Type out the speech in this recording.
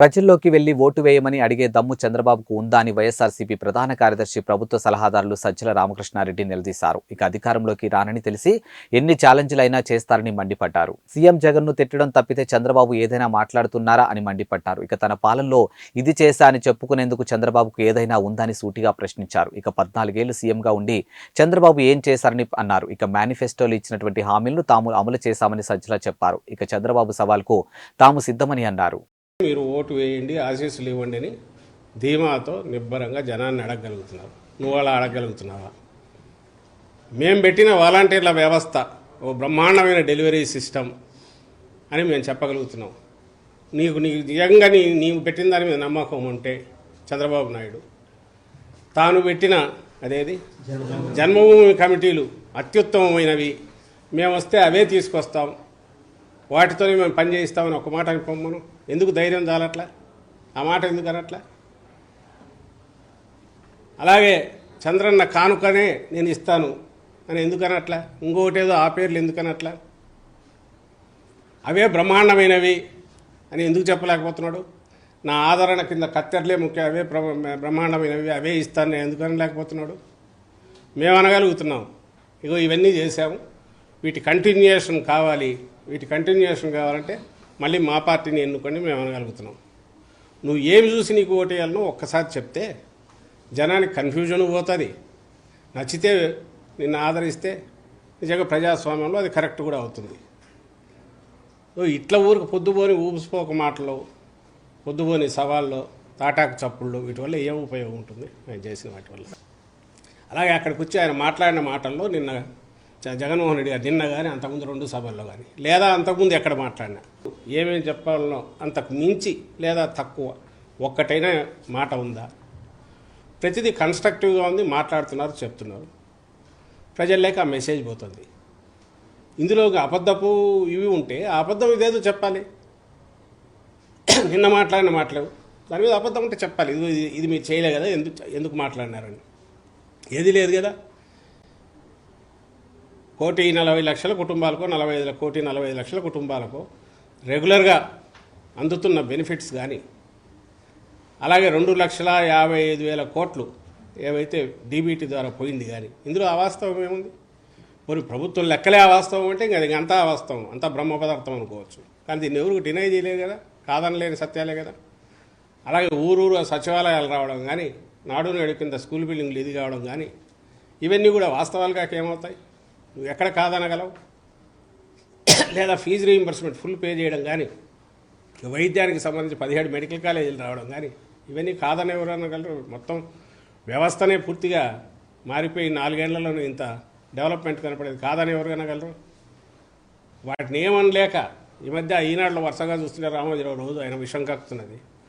ప్రజల్లోకి వెళ్ళి ఓటు వేయమని అడిగే దమ్ము చంద్రబాబుకు ఉందా అని వైఎస్ఆర్సీపీ ప్రధాన కార్యదర్శి ప్రభుత్వ సలహాదారులు సజ్జల రామకృష్ణారెడ్డి నిలదీశారు. ఇక అధికారంలోకి రానని తెలిసి ఎన్ని ఛాలెంజ్లైనా చేస్తారని మండిపడ్డారు. సీఎం జగన్ను తిట్టడం తప్పితే చంద్రబాబు ఏదైనా మాట్లాడుతున్నారా అని మండిపడ్డారు. ఇక తన పాలనలో ఇది చేశా అని చెప్పుకునేందుకు చంద్రబాబుకు ఏదైనా ఉందని సూటిగా ప్రశ్నించారు. ఇక పద్నాలుగేళ్ళు సీఎంగా ఉండి చంద్రబాబు ఏం చేశారని అన్నారు. ఇక మేనిఫెస్టోలో ఇచ్చినటువంటి హామీలను తాము అమలు చేశామని సజ్జల చెప్పారు. ఇక చంద్రబాబు సవాల్కు తాము సిద్ధమని అన్నారు. మీరు ఓటు వేయండి ఆశీస్సులు ఇవ్వండి అని ధీమాతో నిబ్బరంగా జనాన్ని అడగగలుగుతున్నారు. నువ్వు అలా అడగగలుగుతున్నావా? మేము పెట్టిన వాలంటీర్ల వ్యవస్థ ఓ బ్రహ్మాండమైన డెలివరీ సిస్టమ్ అని మేము చెప్పగలుగుతున్నాం. నీకు నీకు నిజంగా నీ నీవు పెట్టిన దాని మీద నమ్మకం ఉంటే చంద్రబాబు నాయుడు తాను పెట్టిన అదేది? జన్మభూమి కమిటీలు అత్యుత్తమమైనవి. మేము వస్తే అవే తీసుకొస్తాం. వాటితోనే మేము పని చేయిస్తామని ఒక మాట అని పొమ్మను. ఎందుకు ధైర్యం చాలట్లా? ఆ మాట ఎందుకు అనట్లా? అలాగే చంద్రన్న కానుకనే నేను ఇస్తాను అని ఎందుకనట్లా ఇంకొకటేదో ఆ పేర్లు ఎందుకనట్లా అవే బ్రహ్మాండమైనవి అని ఎందుకు చెప్పలేకపోతున్నాడు? నా ఆదరణ కింద కత్తెరలే ముఖ్య. అవే బ్రహ్మాండమైనవి అవే ఇస్తాను నేను ఎందుకు లేకపోతున్నాడు మేము అనగలుగుతున్నాం ఇగో ఇవన్నీ చేశాము. వీటి కంటిన్యూయేషన్ కావాలి. వీటి కంటిన్యూయేషన్ కావాలంటే మళ్ళీ మా పార్టీని ఎన్నుకొని మేము అనగలుగుతున్నాం. నువ్వు ఏమి చూసి నీకు ఓటేయాలనో ఒక్కసారి చెప్తే జనానికి కన్ఫ్యూజన్ పోతుంది. నచ్చితే నిన్ను ఆదరిస్తే నిజంగా ప్రజాస్వామ్యంలో అది కరెక్ట్ కూడా అవుతుంది. నువ్వు ఇట్లా ఊరికి పొద్దుపోని ఊపిసిపోక మాటలు పొద్దుపోని సవాళ్ళు తాటాకు చప్పుళ్ళు వీటి వల్ల ఏం ఉపయోగం ఉంటుంది? నేను చేసిన వాటి వల్ల. అలాగే అక్కడికి వచ్చి ఆయన మాట్లాడిన మాటల్లో నిన్న జగన్మోహన్ రెడ్డి గారు నిన్న కానీ అంతకుముందు రెండు సభల్లో కానీ లేదా అంతకుముందు ఎక్కడ మాట్లాడినా ఏమేమి చెప్పాలనో అంతకు మించి లేదా తక్కువ ఒక్కటైనా మాట ఉందా? ప్రతిదీ కన్స్ట్రక్టివ్గా ఉంది మాట్లాడుతున్నారు చెప్తున్నారు. ప్రజల్లోకి ఆ మెసేజ్ పోతుంది. ఇందులో అబద్ధపు ఇవి ఉంటే ఆ అబద్ధం ఇదేదో చెప్పాలి. నిన్న మాట్లాడిన మాట్లాడు దాని మీద అబద్ధం ఉంటే చెప్పాలి. ఇది- ఇది మీరు చేయలే కదా ఎందుకు ఎందుకు మాట్లాడినారని. ఏది లేదు కదా. కోటి నలభై లక్షల కుటుంబాలకు నలభై ఐదు కోటి నలభై ఐదు లక్షల కుటుంబాలకు రెగ్యులర్గా అందుతున్న బెనిఫిట్స్ కానీ అలాగే రెండు లక్షల యాభై ఐదు వేల కోట్లు ఏవైతే డీబీటీ ద్వారా పోయింది కానీ ఇందులో అవాస్తవం ఏముంది? మరి ప్రభుత్వం లెక్కలే అవాస్తవం అంటే ఇంకా అది అంతా అవాస్తవం అంతా బ్రహ్మ పదార్థం అనుకోవచ్చు. కానీ దీన్ని ఎవరు డినై చేయలేదు కదా? కాదనలేని సత్యాలే కదా? అలాగే ఊరూరు సచివాలయాలు రావడం కానీ నాడు నేడు కింద స్కూల్ బిల్డింగ్లు ఇది కావడం కానీ ఇవన్నీ కూడా వాస్తవాలుగా ఏమవుతాయి? నువ్వు ఎక్కడ కాదనగలవు? లేదా ఫీజు రీయింబర్స్మెంట్ ఫుల్ పే చేయడం కానీ వైద్యానికి సంబంధించి పదిహేడు మెడికల్ కాలేజీలు రావడం కానీ ఇవన్నీ కాదని ఎవరు అనగలరు మొత్తం వ్యవస్థనే పూర్తిగా మారిపోయి నాలుగేళ్ళలోనూ ఇంత డెవలప్మెంట్ కనపడేది కాదని ఎవరు అనగలరు వాటిని ఏమనలేక ఈ మధ్య ఈనాడులో వరుసగా చూస్తున్నారు రామోజీరావు రోజు ఆయన విషం కక్కుతున్నది.